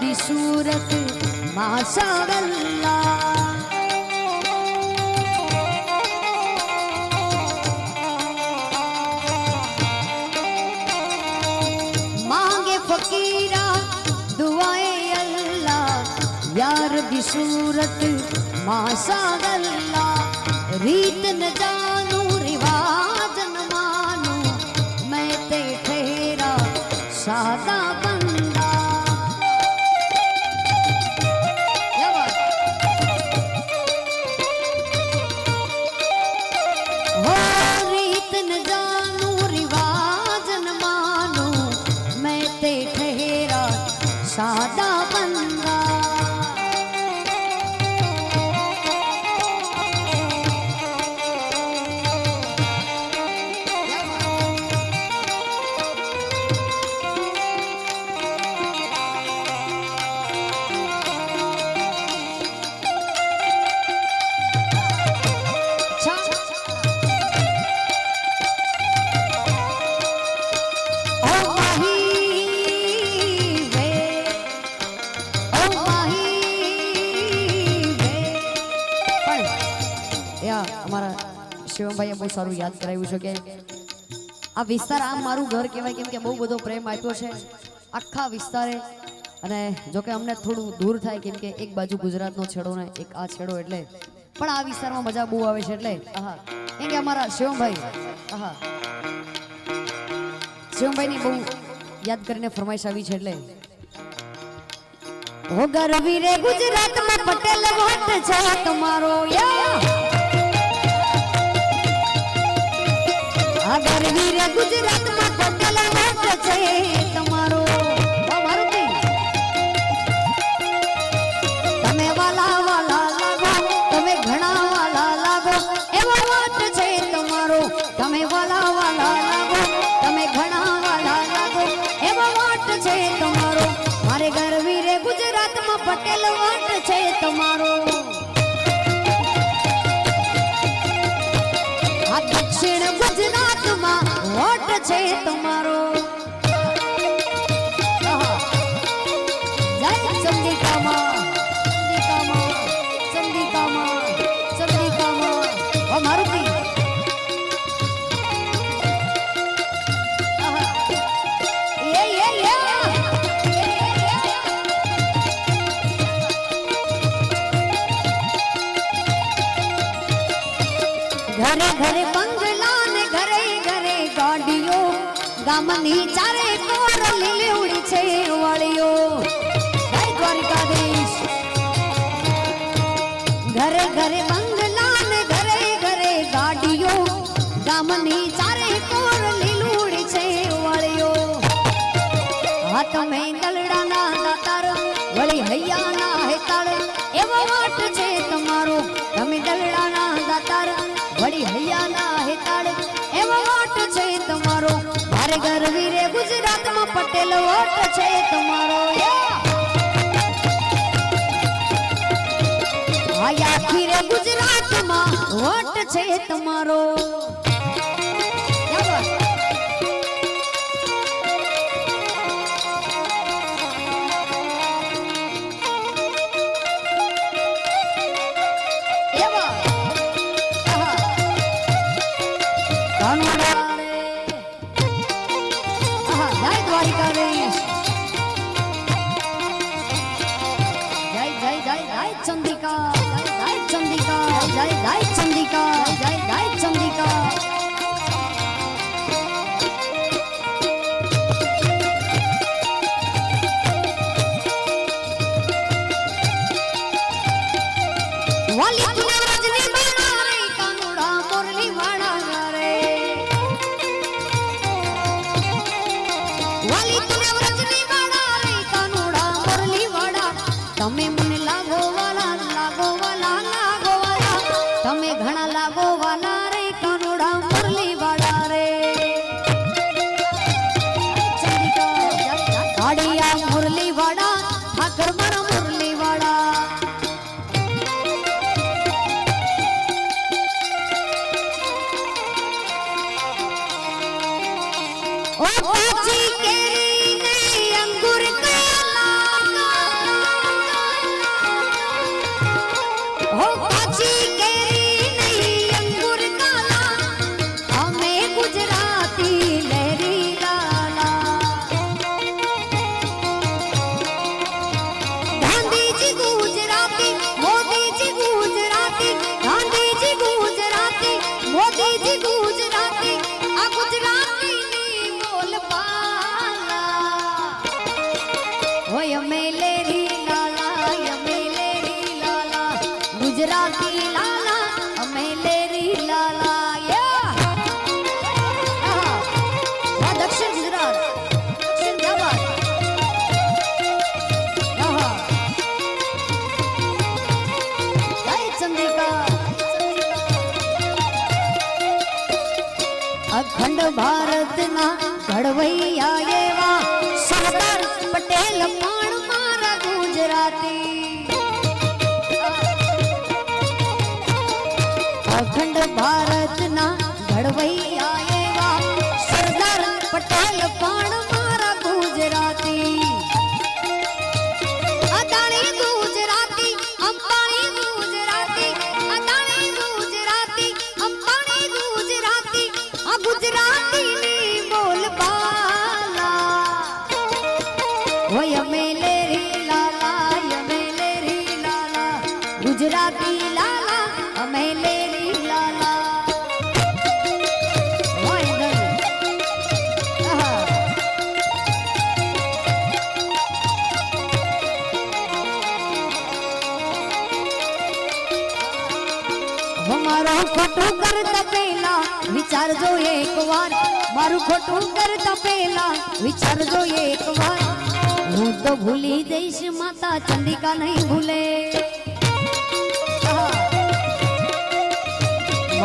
દી સુરત માસા માંગે ફકીરા દુઆએ અલ્લા યાર દી સુરત માસા ગલ્લા રીત ન જાનું रीत न जानू શિવમભાઈએ બહુ સારું યાદ કરાવ્યું છે કે આ વિસ્તાર આમ મારું ઘર કહેવાય કેમ કે બહુ બધો પ્રેમ આપ્યો છે આખા વિસ્તારે. અને જોકે અમને થોડું દૂર થાય કેમ કે એક બાજુ ગુજરાતનો છેડો ને એક આ છેડો એટલે. પણ આ વિસ્તારમાં મજા બહુ આવે છે એટલે. આહા. કેમ કે અમારા શિવમભાઈ હા શિવમભાઈની બહુ યાદ કરીને ફરમાઈશ આવી છે એટલે. ઓ ગરવી રે ગુજરાતમાં પટેલ વોટ છે તમારો યા. આ વીર ગુજરાતમાં પટેલ વોટ છે. તમારો ઘરે ઘરે બંગલા ને ઘરે ઘરે ગાડીઓ. ગામની ચારે કોર લીલી છે વળીઓ. જય દ્વારકાધીશ. ઘરે ઘરે બંગલા ને ઘરે ઘરે ગાડીઓ. ગામની ચારે કોર લીલુડી છે વળીઓ. હાથ તમે મારે ગરવી રે ગુજરાતમાં પટેલ વોટ છે તમારો. આખી રે ગુજરાતમાં વોટ છે તમારો. चंदिका चंदिका जय चंदिका जय चंदिका। वाली मुरली वाड़ा ભારતના ઘડવૈયા એવા સરદાર પટેલ પણ મારા ગુજરાતી. અખંડ ભારતના ઘડવૈયા એવા સરદાર પટેલ ગુજરાતી લાલા અમે લેરી લાલા હોય ધન આહા મારું ખોટું કરતા પહેલા વિચારજો એક વાર મારું ખોટું કરતા પહેલા વિચારજો એક વાર હું તો ભૂલી જઈશ માતા ચંડિકા નહીં ભૂલે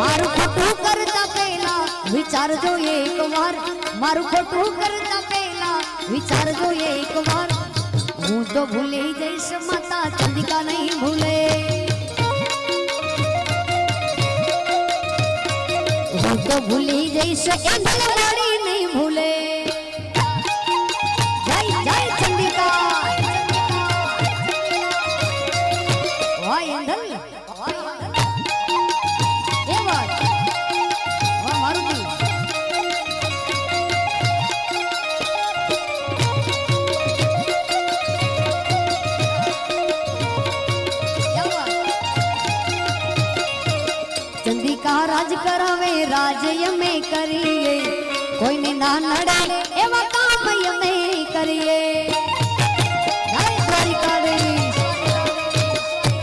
મારું ખોટું કરતા પહેલા વિચારજો એક વાર મારું ખોટું કરતા પહેલા વિચારજો એક વાર હું તો ભૂલી જઈશ, માતા ચંદિકા નહીં ભૂલે. હું તો ભૂલી જઈશ એંધલ રાજ કરાવે રાજ્ય અમે કરીએ. કોઈને ના નડે એવા કામ અમે કરીએ.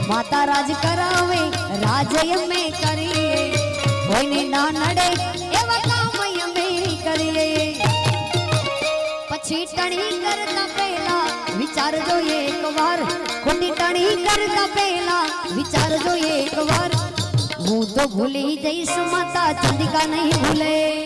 માતા રાજ કરાવે, રાજ્ય અમે કરીએ. કોઈને ના નડે એવા કામ અમે કરીએ. પછી ટણી કરતા પહેલા વિચારજો એક વાર. ખોટી ટણી કરતા પહેલા વિચારજો એક વાર. હું તો ભૂલી જઈશ માતા ચંદિકા નહીં ભૂલે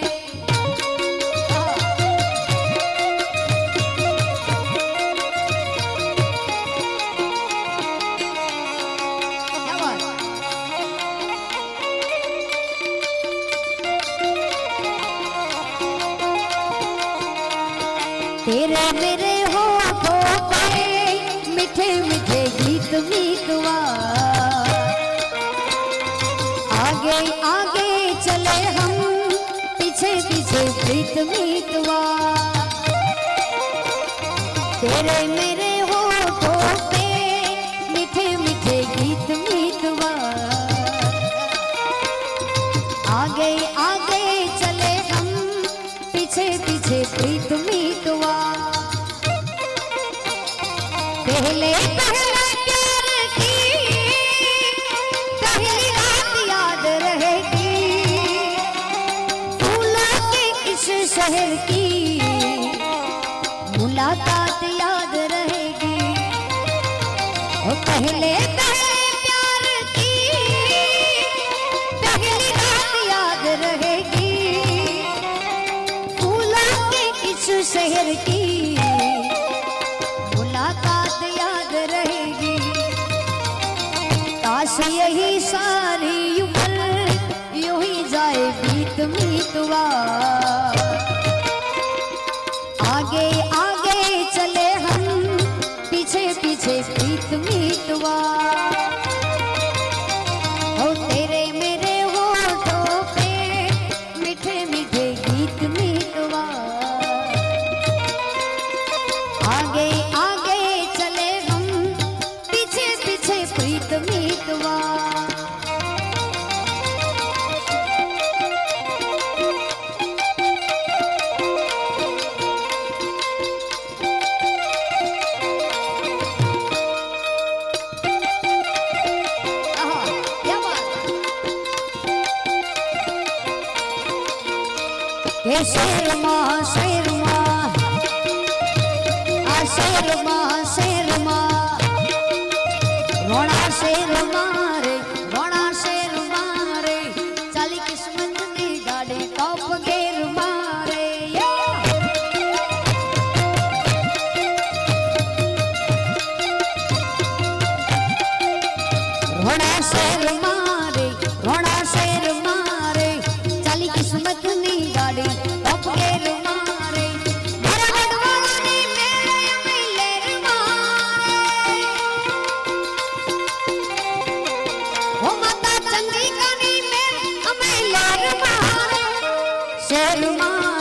प्रीत मीतवा तेरे मेरे पे मीठे मीठे गीत मीतवा आगे आगे चले हम, पीछे पीछे प्रीत मीतवा पहले पहले मुलाकात याद रहेगी। ओ पहले शहर की मुलाकात याद रहेगी। काश यही सारी उम्र यूँ ही जाए बीत मीतवा ಕಟ್ಟುವಾ હે શેરમાં શેરમાં. આ શેરમાં શેરમાં. जन्मा